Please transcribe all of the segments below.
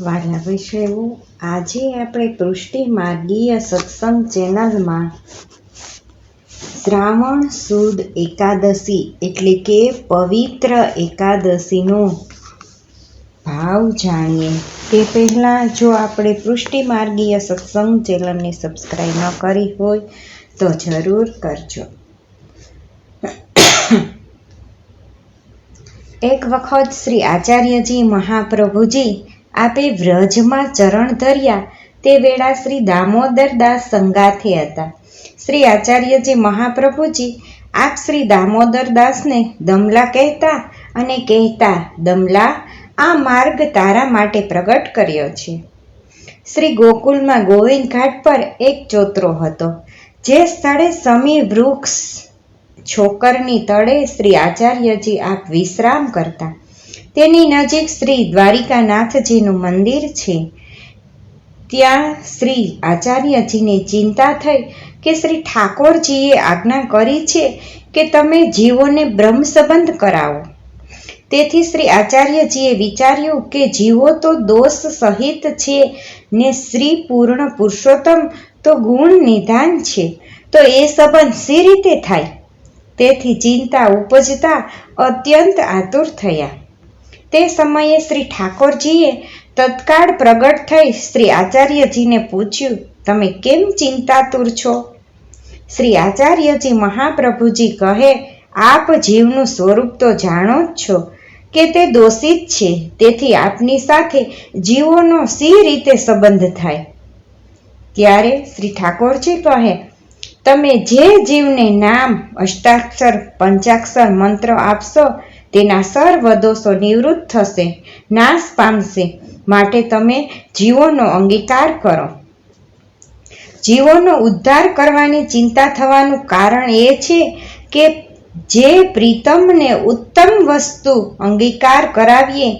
વાલા વૈષ્ણવો આજે આપણે પૃષ્ટિ માર્ગીય સત્સંગ ચેનલમાં શ્રાવણ સુદ એકાદશી એટલે કે પવિત્ર એકાદશીનો ભાવ જાણીએ. તે પહેલાં જો આપણે પૃષ્ટિ માર્ગીય સત્સંગ ચેનલને સબસ્ક્રાઈબ ન કરી હોય તો જરૂર કરજો. એક વખત શ્રી આચાર્યજી મહાપ્રભુજી આપે વ્રજમાં ચરણ ધર્યા. તે વેળા શ્રી દામોદર દાસ સંગાથે હતા. શ્રી આચાર્યજી મહાપ્રભુજી, આપ શ્રી દામોદર દાસને દમલા કહેતા અને કહેતા, દમલા, આ માર્ગ તારા માટે પ્રગટ કર્યો છે. શ્રી ગોકુલમાં ગોવિંદ ઘાટ પર એક ચોતરો હતો. જે સ્થળે સમી વૃક્ષ છોકરની તળે શ્રી આચાર્યજી આપ વિશ્રામ કરતા. તેની નજીક શ્રી દ્વારિકાનાથજીનું મંદિર છે. ત્યાં શ્રી આચાર્યજીને ચિંતા થઈ કે શ્રી ઠાકોરજીએ આજ્ઞા કરી છે કે તમે જીવોને બ્રહ્મ સંબંધ કરાવો. તેથી શ્રી આચાર્યજીએ વિચાર્યું કે જીવો તો દોષ સહિત છે ને શ્રી પૂર્ણ પુરુષોત્તમ તો ગુણ નિધાન છે. તો એ સંબંધ સી રીતે થાય? તેથી ચિંતા ઉપજતા અત્યંત આતુર થયા. તે સમયે શ્રી ઠાકોરજીએ તત્કાળ પ્રગટ થઈ શ્રી આચાર્યજીને પૂછ્યું, તમે કેમ ચિંતાતુર છો? શ્રી આચાર્યજી મહાપ્રભુજી કહે, આપ જીવનું સ્વરૂપ તો જાણો જ છો કે તે દોષિત છે, તેથી આપની સાથે જીવોનો સી રીતે સંબંધ થાય? ત્યારે શ્રી ઠાકોરજી કહે, તમે જે જીવને નામ, અષ્ટાક્ષર, પંચાક્ષર મંત્ર આપશો તેના સર્વ દોષો નિવૃત્ત થશે, નાશ પામશે. માટે તમે જીવોનો અંગીકાર કરો. જીવોનો ઉદ્ધાર કરવાની ચિંતા થવાનું કારણ એ છે કે જે પ્રીતમને ઉત્તમ વસ્તુ અંગીકાર કરાવીએ,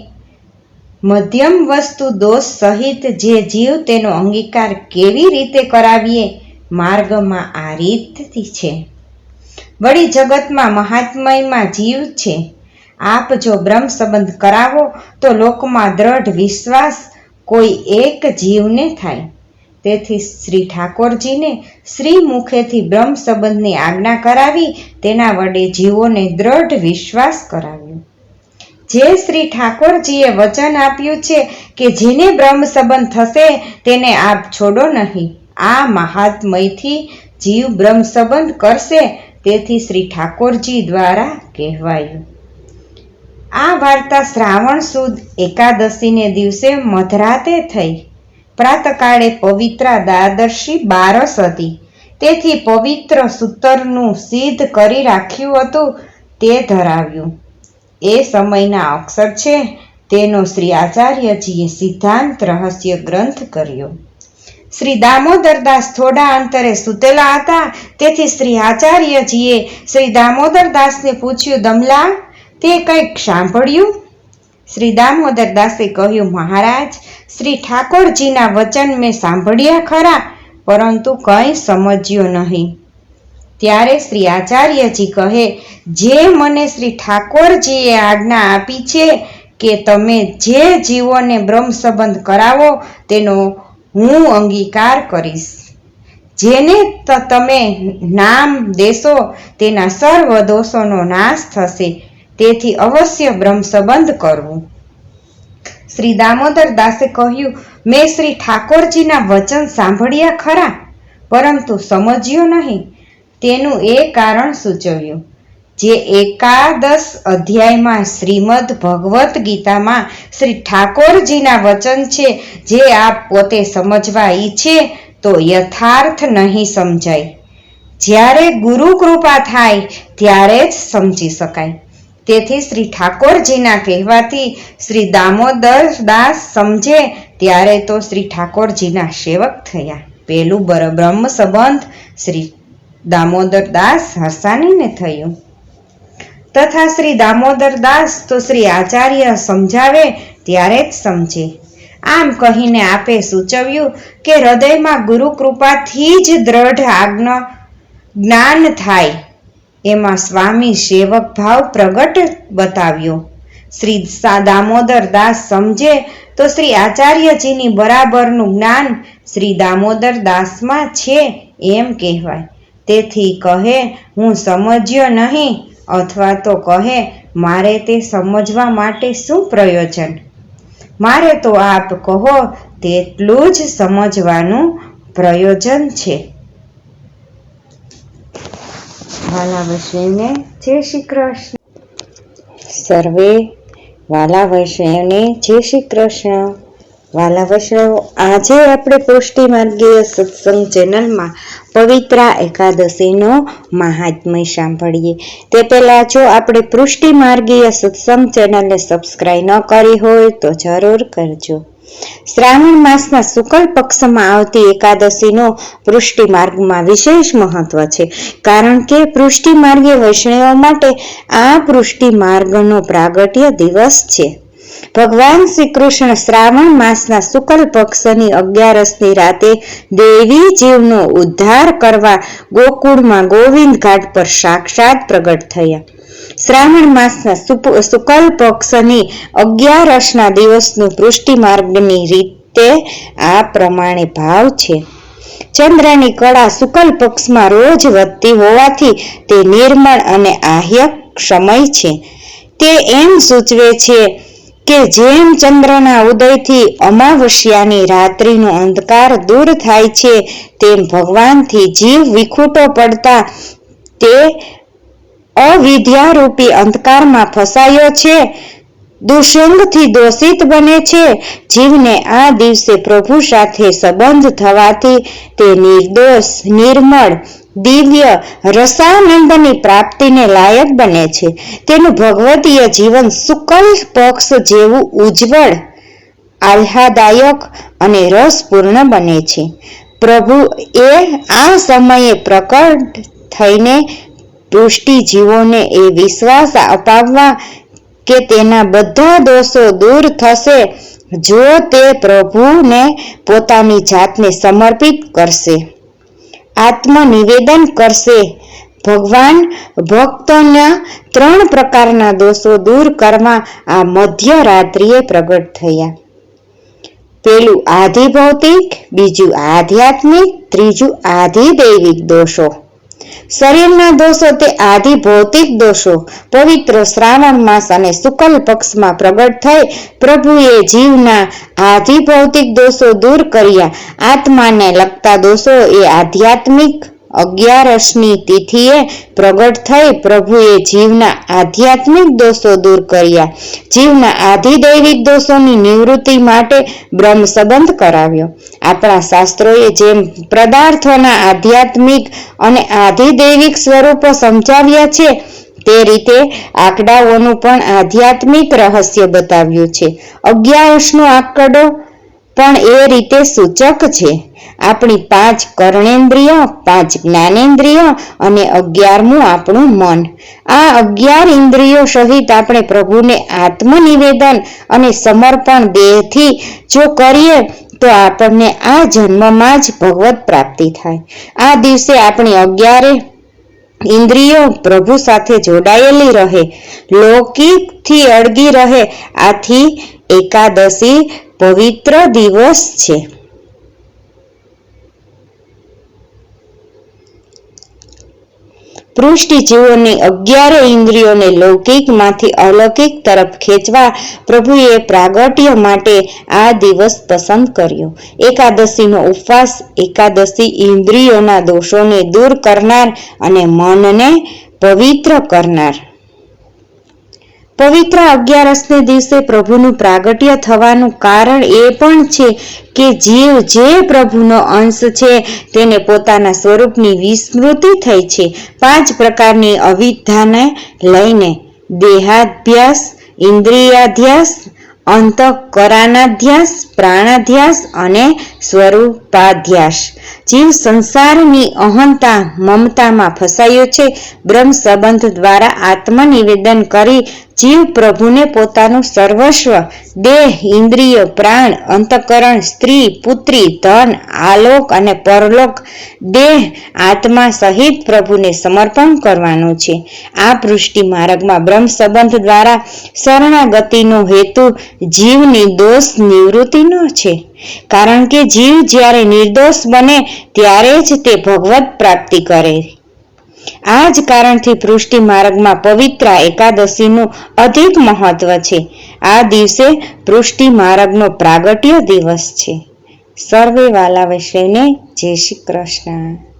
મધ્યમ વસ્તુ દોષ સહિત જે જીવ તેનો અંગીકાર કેવી રીતે કરાવીએ, માર્ગમાં આ રીતથી છે. વળી જગતમાં મહાત્મયમાં જીવ છે. આપ જો બ્રહ્મ સંબંધ કરાવો, તો લોકમાં દ્રઢ વિશ્વાસ કોઈ એક જીવને થાય. તેથી શ્રી ઠાકોરજીને શ્રી મુખેથી બ્રહ્મ સંબંધની આજ્ઞા કરાવી, તેના વડે જીવોને દ્રઢ વિશ્વાસ કરાવ્યો. જે શ્રી ઠાકોરજીએ વચન આપ્યું છે કે જેને બ્રહ્મ સંબંધ થશે, તેને આપ છોડો નહીં. આ મહાત્મયથી જીવ બ્રહ્મ સંબંધ કરશે, તેથી શ્રી ઠાકોરજી દ્વારા કહેવાયું. આ વાર્તા શ્રાવણ સુદ એકાદશીને દિવસે મધરાતે થઈ. પ્રાતકાળે પવિત્રા દ્વાદશી બારસ હતી. તેથી પવિત્ર સૂતરનું સિદ્ધ કરી રાખ્યું હતું તે ધરાવ્યું. એ સમયના અક્ષર છે તેનો શ્રી આચાર્યજીએ સિદ્ધાંત રહસ્ય ગ્રંથ કર્યો. શ્રી દામોદરદાસ થોડા અંતરે સૂતેલા હતા. તેથી શ્રી આચાર્યજીએ શ્રી દામોદરદાસને પૂછ્યું, દમલા તે કંઈક સાંભળ્યું? શ્રી દામોદર દાસે કહ્યું, મહારાજ, શ્રી ઠાકોરજીના વચન મેં સાંભળ્યા ખરા, પરંતુ કંઈ સમજ્યો નહીં. ત્યારે શ્રી આચાર્યજી કહે, જે મને શ્રી ઠાકોરજીએ આજ્ઞા આપી છે કે તમે જે જીવોને બ્રહ્મ સંબંધ કરાવો, તેનો હું અંગીકાર કરીશ. જેને તમે નામ દેશો, તેના સર્વ દોષોનો નાશ થશે. તેથી અવશ્ય બ્રહ્મ સંબંધ કરવું. શ્રી દામોદર દાસે કહ્યું, મેં શ્રી ઠાકોરજીના વચન સાંભળ્યા ખરા, પરંતુ સમજ્યો નહીં. તેનું એ કારણ સૂચવ્યું, જે એકાદશ અધ્યાયમાં શ્રીમદ ભગવદ્ ગીતામાં શ્રી ઠાકોરજીના વચન છે, જે આપ પોતે સમજવા ઈચ્છે, તો યથાર્થ નહીં સમજાય. જ્યારે ગુરુ કૃપા થાય, ત્યારે જ સમજી શકાય. તેથી શ્રી ઠાકોરજીના કહેવાથી શ્રી દામોદર દાસ સમજે ત્યારે તો શ્રી ઠાકોરજીના સેવક થયા. બર બ્રહ્મ સંબંધ શ્રી દામોદર દાસ હરસાનીને થયું. તથા શ્રી દામોદર દાસ તો શ્રી આચાર્ય સમજાવે ત્યારે જ સમજે. આમ કહીને આપે સૂચવ્યું કે હૃદયમાં ગુરુ કૃપાથી જ દ્રઢ આજ્ઞા જ્ઞાન થાય. એમાં સ્વામી સેવક ભાવ પ્રગટ બતાવ્યો. શ્રી દામોદર દાસ સમજે તો શ્રી આચાર્યજીની બરાબરનું જ્ઞાન શ્રી દામોદર દાસમાં છે એમ કહેવાય. તેથી કહે, હું સમજ્યો નહીં. અથવા તો કહે, મારે તે સમજવા માટે શું પ્રયોજન? મારે તો આપ કહો, તેટલું જ સમજવાનું પ્રયોજન છે. વાલા વૈષ્ણવને જય શ્રી કૃષ્ણ સર્વે વાલા વૈષ્ણવને જય શ્રી કૃષ્ણ વાલા વૈષ્ણવ આજે આપણે પુષ્ટિ માર્ગીય સત્સંગ ચેનલમાં પવિત્રા એકાદશીનો મહાત્મય સાંભળીએ. તે પહેલાં જો આપણે પૃષ્ટિ માર્ગીય સત્સંગ ચેનલને સબસ્ક્રાઈબ ન કરી હોય તો જરૂર કરજો. શ્રાવણ માસના શુક્લ પક્ષમાં આવતી એકાદશીનો પૃષ્ટિ માર્ગમાં વિશેષ મહત્વ છે. કારણ કે પૃષ્ટિ માર્ગે વૈષ્ણવો માટે આ પૃષ્ટિ માર્ગનો પ્રાગટ્ય દિવસ છે. ભગવાન શ્રી કૃષ્ણ શ્રાવણ માસના શુક્લ પક્ષની અગિયારસની રાતે દેવી જીવનો ઉદ્ધાર કરવા ગોકુળમાં ગોવિંદ ઘાટ પર સાક્ષાત પ્રગટ થયા. શ્રાવણ માસના શુકલ પક્ષની અગિયારસના દિવસનું પૃષ્ટિ માર્ગની રીતે આ પ્રમાણે ભાવ છે. ચંદ્રની કળા શુકલ પક્ષમાં રોજ વધતી હોવાથી તે નિર્મળ અને આહ્યક સમય છે. તે એમ સૂચવે છે કે જેમ ચંદ્રના ઉદયથી અમાવસ્યાની રાત્રિનો અંધકાર દૂર થાય છે, તેમ ભગવાનથી જીવ વિખૂટો પડતા તે અવિદ્યારૂપી અંધકારમાં ફસાયો છે. દુષંગથી દોષિત બને છે. જીવને આ દિવસે પ્રભુ સાથે સંબંધ થવાથી તે નિર્દોષ, નિર્મળ, દિવ્ય, રસાનંદની પ્રાપ્તિને લાયક બને છે. તેનું ભગવતીય જીવન શુકલ પક્ષ જેવું ઉજ્જવળ, આહ્લાદાયક અને રસપૂર્ણ બને છે. પ્રભુ એ આ સમયે પ્રકટ થઈને દૃષ્ટિ જીવોને એ વિશ્વાસ અપાવવા કે તેના બધા દોષો દૂર થશે, જો તે પ્રભુને પોતાની જાતને સમર્પિત કરશે. આત્મનિવેદન કરશે. ભગવાન ભક્તોના ત્રણ પ્રકારના દોષો દૂર કરવા આ મધ્યરાત્રિએ પ્રગટ થયા. પેલું આધિભૌતિક, બીજું આધ્યાત્મિક, ત્રીજું આધિ દૈવિક દોષો. શરીરના દોષો તે આદિ ભૌતિક દોષો. પવિત્ર શ્રાવણ માસ અને શુકલ પક્ષમાં પ્રગટ થઈ પ્રભુએ જીવના આધિ ભૌતિક દોષો દૂર કર્યા. આત્માને લગતા દોષો એ આધ્યાત્મિક અગિયારસની તિથિએ પ્રગટ થઈ પ્રભુએ જીવના આધ્યાત્મિક દોષો દૂર કર્યા. જીવના આધિદૈવિક દોષોની નિવૃત્તિ માટે બ્રહ્મ સંબંધ કરાવ્યો. આપણા શાસ્ત્રોએ જેમ પદાર્થોના આધ્યાત્મિક અને આધિદૈવિક સ્વરૂપો સમજાવ્યા છે, તે રીતે આંકડાઓનું પણ આધ્યાત્મિક રહસ્ય બતાવ્યું છે. અગિયારસનો આંકડો પણ એ રીતે સૂચક છે. આપણી પાંચ કર્ણેન્દ્રિય, પાંચ જ્ઞાનેન્દ્રિય અને અગિયારમું આપણું મન. આ અગિયાર ઇન્દ્રિયો સહિત આપણે પ્રભુને આત્મનિવેદન અને સમર્પણ દેહથી જો કરીએ, તો આપણને આ જન્મમાં જ ભગવત પ્રાપ્તિ થાય. આ દિવસે આપણી અગિયારે ઇન્દ્રિયો પ્રભુ સાથે જોડાયેલી રહે લૌકિકથી અળગી રહે આથી એકાદશી પવિત્ર દિવસ છે. પૃષ્ટિજીવોની અગિયાર ઇન્દ્રિયોને લૌકિકમાંથી અલૌકિક તરફ ખેંચવા પ્રભુએ પ્રાગટ્ય માટે આ દિવસ પસંદ કર્યો. એકાદશીનો ઉપવાસ એકાદશી ઇન્દ્રિયોના દોષોને દૂર કરનાર અને મનને પવિત્ર કરનાર. પવિત્ર અગિયારસને દિવસે પ્રભુનું પ્રાગટ્ય થવાનું કારણ એ પણ છે કે જીવ જે પ્રભુનો અંશ છે, તેને પોતાના સ્વરૂપની વિસ્મૃતિ થઈ છે. પાંચ પ્રકારની અવિધાને લઈને દેહાધ્યાસ ઇન્દ્રિયાધ્યાસ અંતઃકરાનાધ્યાસ પ્રાણાધ્યાસ અને સ્વરૂપાધ્યાસ જીવ સંસારની અહંતા, મમતામાં ફસાયો છે. બ્રહ્મ સંબંધ દ્વારા આત્મનિવેદન કરી જીવ પ્રભુને પોતાનું સર્વસ્વ, દેહ, ઇન્દ્રિય, પ્રાણ, અંતકરણ, સ્ત્રી, પુત્રી, ધન, આલોક અને પરલોક, દેહ, આત્મા સહિત પ્રભુને સમર્પણ કરવાનું છે. આ પૃષ્ટિ માર્ગમાં બ્રહ્મ સંબંધ દ્વારા શરણાગતિનો હેતુ જીવની દોષ નિવૃત્તિનો છે. કારણ કે જીવ જ્યારે નિર્દોષ બને, ત્યારે જ તે ભગવત પ્રાપ્તિ કરે. આ જ કારણથી પૃષ્ટિ માર્ગમાં પવિત્રા એકાદશીનું અધિક મહત્વ છે. આ દિવસે પૃષ્ટિ માર્ગનો પ્રાગટ્ય દિવસ છે. સર્વે વાલા વૈષ્ણવને જય શ્રી કૃષ્ણ.